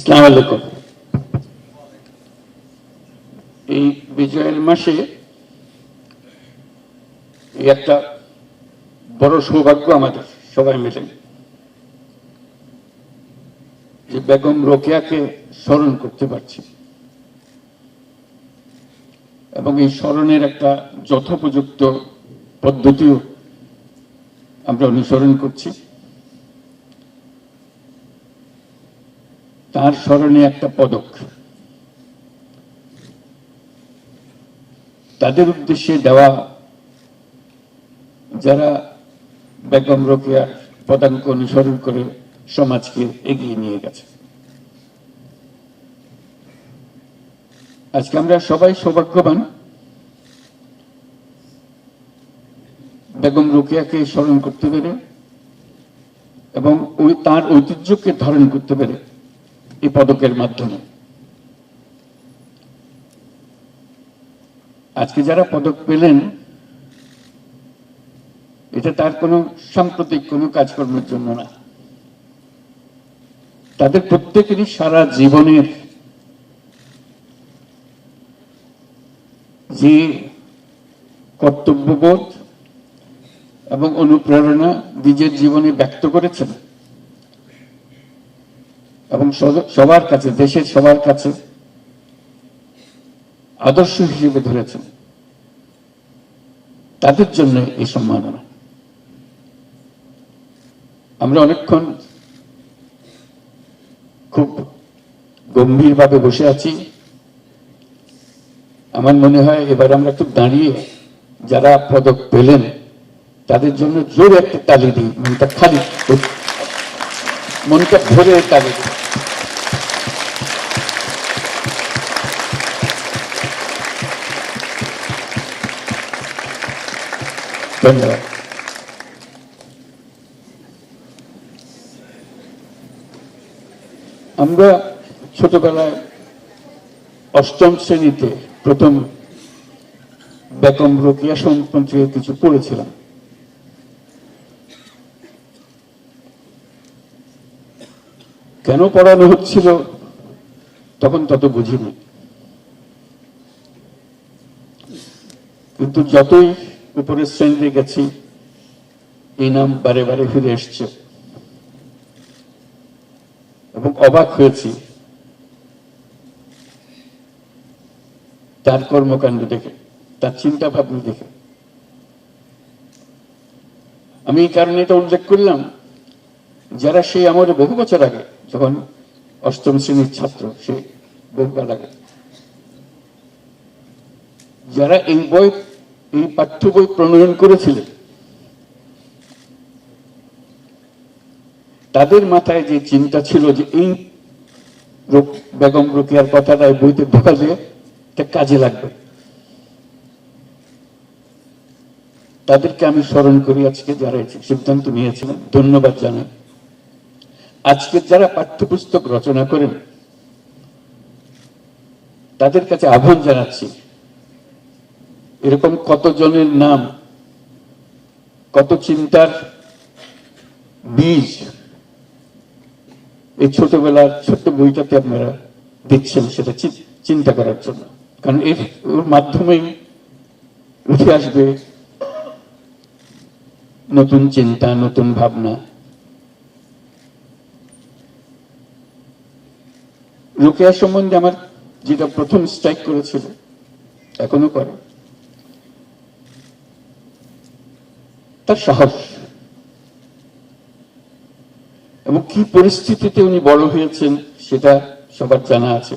আসসালামু আলাইকুম। এই বিজয়ের মাসে একটা বড় সৌভাগ্য আমাদের সবাই মিলে। যে বেগম রোকেয়াকে স্মরণ করতে পারছি। এবং এই স্মরণের একটা যথোপযুক্ত পদ্ধতিও আমরা অনুসরণ করছি। তার স্মরণে একটা পদক। তাদের উদ্দেশ্যে দেওয়া যারা বেগম রোকেয়ার পদাঙ্ক অনুসরণ করে সমাজকে এগিয়ে নিয়ে গেছে। আজকে আমরা সবাই সৌভাগ্যবান। বেগম রোকেয়াকে স্মরণ করতে পেরে এবং ওই তার ঐতিহ্যকে ধারণ করতে পেরে এই পদকের মাধ্যমে। আজকে যারা পদক পেলেন, এটা তার কোনো সাম্প্রতিক কোনো কাজকর্মের জন্য না। তাদের প্রত্যেকেরই সারা জীবনের যে কর্তব্যবোধ এবং অনুপ্রেরণা নিজের জীবনে ব্যক্ত করেছেন এবং সবার কাছে, দেশের সবার কাছে আদর্শ হিসেবে ধরেছেন। তাদের জন্য এই সম্মাননা আমরা অনেকক্ষণ খুব গম্ভীরভাবে বসে আছি। আমার মনে হয় এবার আমরা একটু দাঁড়িয়ে যারা পদক পেলেন, তাদের জন্য জোর একটা তালি দিই মনটা খালি মনটা ভরে দিই ধন্যবাদ। আমরা ছোটবেলায় অষ্টম শ্রেণীতে প্রথম বেগম রোকিয়া সম্পর্কে কিছু পড়েছিলাম। কেন পড়ানো হচ্ছিল? তখন তত বুঝিনি। কিন্তু যতই উপরের শ্রেণীতে গেছি, এই নাম বারে বারে ফিরে এসছে। এবং অবাক হয়েছি। তার কর্মকাণ্ড দেখে, তার চিন্তা ভাবনা দেখে। আমি এই কারণে এটা উল্লেখ করলাম, যারা সেই আমার বহু বছর আগে যখন অষ্টম শ্রেণির ছাত্র, সে বহুকাল আগে যারা এই বই, এই পাঠ্য বই প্রণয়ন করেছিলেন, তাদের মাথায় যে চিন্তা ছিল যে এই বেগম রোকেয়ার কথাটা বইতে ঢোকালে এটা কাজে লাগবে। তাদেরকে আমি স্মরণ করি আজকে যারা সিদ্ধান্ত নিয়েছিলেন। ধন্যবাদ জানাই। আজকে যারা পাঠ্যপুস্তক রচনা করেন, তাদের কাছে আহ্বান জানাচ্ছি, এরকম কতজনের নাম, কত চিন্তার বীজ এই ছোটবেলার ছোট্ট বইটাতে আপনারা দেখছেন, সেটা চিন্তা করার জন্য। কারণ এর, ওর মাধ্যমেই উঠে আসবে নতুন চিন্তা, নতুন ভাবনা। রোকেয়া সম্বন্ধে আমার যেটা প্রথম স্ট্রাইক করেছিল, এখনও করে। তার সাহস। এবং কি পরিস্থিতিতে উনি বড় হয়েছেন, সেটা সবার জানা আছে।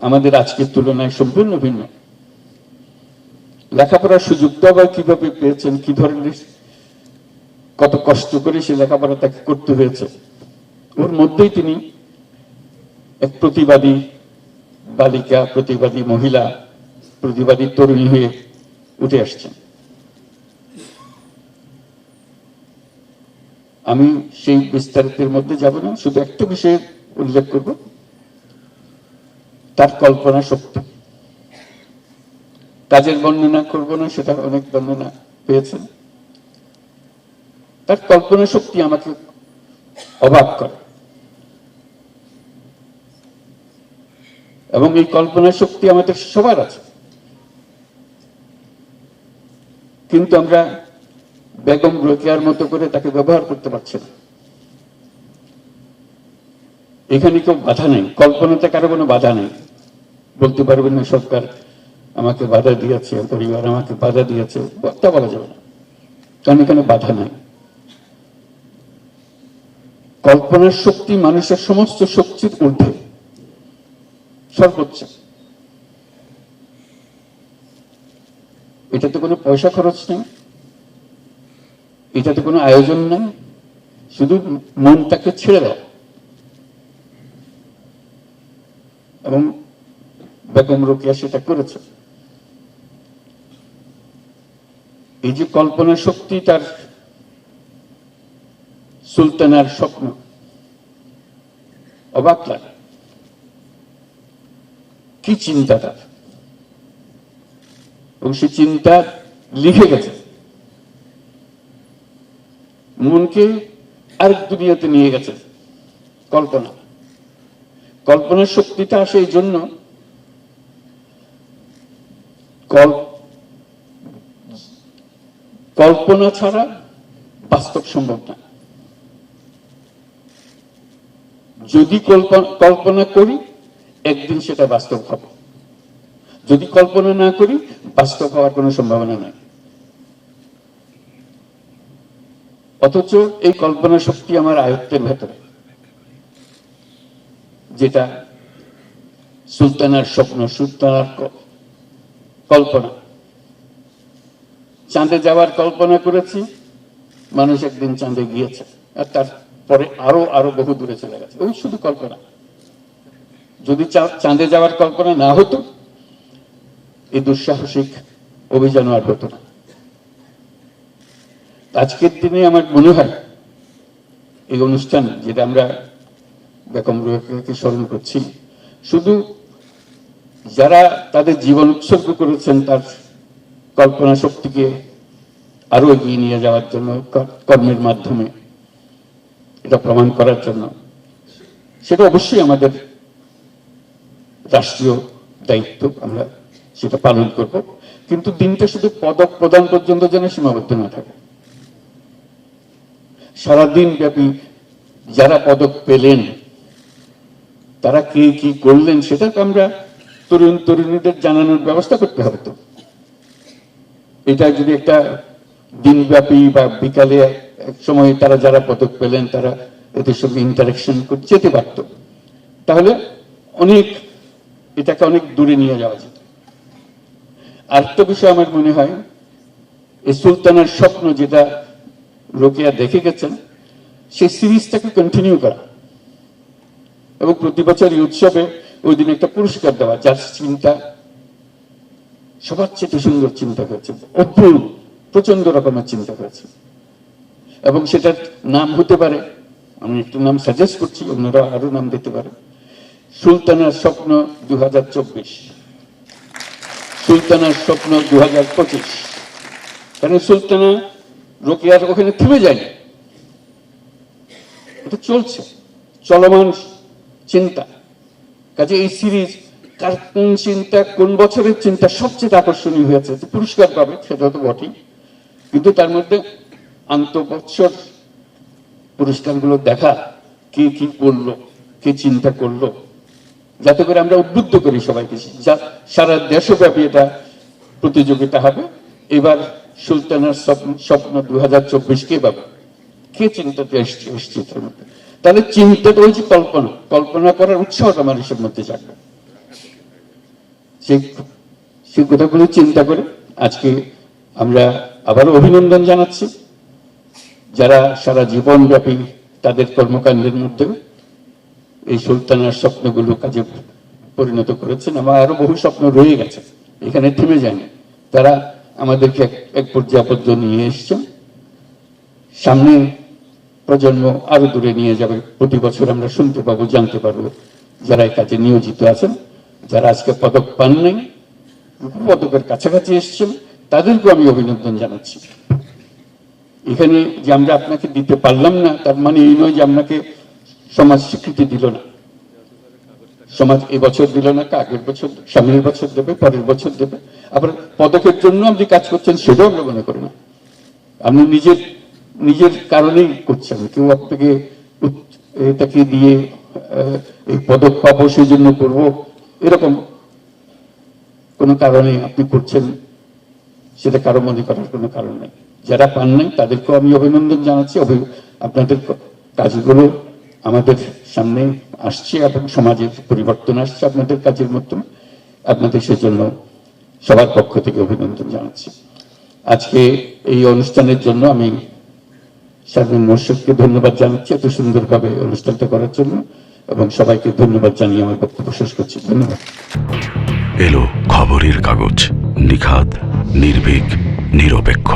আমাদের আজকের তুলনায় সম্পূর্ণ ভিন্ন। লেখাপড়ার সুযোগটা আবার কীভাবে পেয়েছেন, কি ধরনের, কত কষ্ট করে সে লেখাপড়া তাকে করতে হয়েছে, ওর মধ্যেই তিনি এক প্রতিবাদী বালিকা, প্রতিবাদী মহিলা, প্রতিবাদী তরুণী হয়ে উঠে আসছেন। আমি সেই বিস্তারিতের মধ্যে যাব না, শুধু একটা বিষয়ে উল্লেখ করব। তার কল্পনা শক্তি। কাজের বর্ণনা করব না, সেটা অনেক বর্ণনা পেয়েছেন। তার কল্পনা শক্তি আমাকে অবাক করে। এবং এই কল্পনা শক্তি আমাদের সবার আছে। কিন্তু আমরা বেগম রোকেয়ার মতো করে তাকে ব্যবহার করতে পারছি না। এখানে কেউ বাধা নেই, কল্পনাতে কারও কোনো বাধা নেই। বলতে পারবেন না, সরকার আমাকে বাধা দিয়েছে, পরিবার আমাকে বাধা দিয়েছে, তা বলা যাবে না। কারণ এখানে বাধা নাই। কল্পনার শক্তি মানুষের সমস্ত শক্তির ঊর্ধ্বে। সর্বোচ্চ এটাতে কোনো পয়সা খরচ নেই, এটাতে কোনো আয়োজন নেই, শুধু মনটাকে ছেড়ে দাও। এবং বেগম রোকেয়া সেটা করেছে। এই যে কল্পনা শক্তি তার সুলতানার স্বপ্ন, অবাক লাগে। কি চিন্তা তার? এবং সে চিন্তা লিখে গেছে। মনকে আরেক দুনিয়াতে নিয়ে গেছে। কল্পনা। কল্পনার শক্তিটা আসে এই জন্য কল্পনা ছাড়া বাস্তব সম্ভব না। যদি কল্পনা করি একদিন সেটা বাস্তব হবে। যদি কল্পনা না করি, বাস্তব হওয়ার কোনো সম্ভাবনা নাই। অথচ এই কল্পনা শক্তি আমার আয়ত্তের ভেতরে, যেটা সুলতানার স্বপ্ন, সুলতানার কল্পনা। চাঁদে যাওয়ার কল্পনা করেছি, মানুষ একদিন চাঁদে গিয়েছে, আর তারপরে আরও আরও বহু দূরে চলে গেছে। ওই শুধু কল্পনা। যদি চাঁদে যাওয়ার কল্পনা না হতো এই দুঃসাহসিক অভিযান আর হতো না। আজকের দিনে আমার মনে হয়, এই অনুষ্ঠান যেটা আমরা বেগম রোকেয়াকে স্মরণ করছি, শুধু যারা তাদের জীবন উৎসর্গ করেছেন, তার কল্পনা শক্তিকে আরও এগিয়ে নিয়ে যাওয়ার জন্য কর্মের মাধ্যমে এটা প্রমাণ করার জন্য, সেটা অবশ্যই আমাদের রাষ্ট্রীয় দায়িত্ব আমরা সেটা পালন করব। কিন্তু দিনটা শুধু পদক প্রদান পর্যন্ত যেন সীমাবদ্ধ না থাকে। সারাদিন ব্যাপী যারা পদক পেলেন, তারা কি কি করলেন সেটা আমরা তরুণ তরুণীদের জানানোর ব্যবস্থা করতে হবে তো। এটা যদি একটা দিনব্যাপী বা বিকালে এক সময় তারা যারা পদক পেলেন, তারা এদের সঙ্গে ইন্টারাকশন করতে যেতে পারত। তাহলে অনেক এটাকে অনেক দূরে নিয়ে যাওয়া যেত। আরেকটা বিষয় আমার মনে হয় এই সুলতানের স্বপ্ন যেটা রোকেয়া দেখে গেছেন, সেই সিরিজটাকে কন্টিনিউ করা। এবং প্রতি বছর এই উৎসবে ওই দিন একটা পুরস্কার দেওয়া, যার চিন্তা, সবার চেয়ে সুন্দর চিন্তা করেছে অদ্ভুত প্রচণ্ড রকমের চিন্তা করেছে। এবং সেটার নাম হতে পারে, আমি একটু নাম সাজেস্ট করছি, অন্যরা আরও নাম দিতে পারে সুলতানার স্বপ্ন দু হাজার চব্বিশ। সুলতানার স্বপ্ন দু হাজার পঁচিশ। কারণ সুলতানা রোকেয়ার ওখানে থেমে যায়নি? এটা চলছে, চলমান চিন্তা। কাজে এই সিরিজ কার কোন চিন্তা, কোন বছরের চিন্তা সবচেয়ে আকর্ষণীয় হয়েছে পুরস্কার পাবে সেটা তো বটেই। কিন্তু তার মধ্যে আন্তঃবৎসর পুরস্কারগুলো দেখা, কে কি করল, কে চিন্তা করল যাতে করে আমরা উদ্বুদ্ধ করি সবাইকে। সারা দেশব্যাপী এটা প্রতিযোগিতা হবে। এবার সুলতানার স্বপ্ন স্বপ্ন দু হাজার চব্বিশ কে পাবে কে চিন্তাতে এসছে এসছে তাহলে চিন্তাটা হচ্ছে কল্পনা। কল্পনা করার উৎসাহটা মানুষের মধ্যে জাগবে। সেই কথাগুলো চিন্তা করে আজকে আমরা আবারও অভিনন্দন জানাচ্ছি। যারা সারা জীবনব্যাপী তাদের কর্মকাণ্ডের মধ্যে এই সুলতানার স্বপ্নগুলো কাজে পরিণত করেছেন। আমার আরও বহু স্বপ্ন রয়ে গেছে। এখানে থেমে যায়নি। তারা আমাদেরকে এক- পর্যন্ত নিয়ে এসছেন। সামনে প্রজন্ম আরও দূরে নিয়ে যাবে। প্রতি বছর আমরা শুনতে পাবো, জানতে পারব যারা এই কাজে নিয়োজিত আছেন, যারা আজকে পদক পান নাই। পদকের কাছাকাছি এসছেন। তাদেরকেও আমি অভিনন্দন জানাচ্ছি। এখানে যে আমরা আপনাকে দিতে পারলাম না, তার মানে এই নয় যে আপনাকে সমাজ স্বীকৃতি দিল না। সমাজ এই বছর দিল না আগের বছর সামনের বছর দেবে, পরের বছর দেবে। আবার পদকের জন্য আপনি কাজ করছেন সেটাও আমরা মনে করি না। আপনি নিজের নিজের কারণেই করছেন। কেউ আপনাকে এটাকে দিয়ে এই পদক পাবো সেই জন্য করব, এরকম কোনো কারণে আপনি করছেন, সেটা কারও মনে করার কোনো কারণ নেই। যারা পান নাই, তাদেরকেও আমি অভিনন্দন জানাচ্ছি। আপনাদের কাজগুলো আমাদের সামনে আসছে এবং সমাজের পরিবর্তন আসছে আপনাদের কাজের মাধ্যমে আপনাদের সেজন্য সবার পক্ষ থেকে অভিনন্দন জানাচ্ছি। আজকে এই অনুষ্ঠানের জন্য আমি শারমিন মোর্শেদকে ধন্যবাদ জানাচ্ছি এত সুন্দরভাবে অনুষ্ঠানটা করার জন্য এবং সবাইকে ধন্যবাদ জানিয়ে আমার বক্তব্য শেষ করছি। ধন্যবাদ। এলো খবরের কাগজ, নিখাদ, নির্ভীক, নিরপেক্ষ।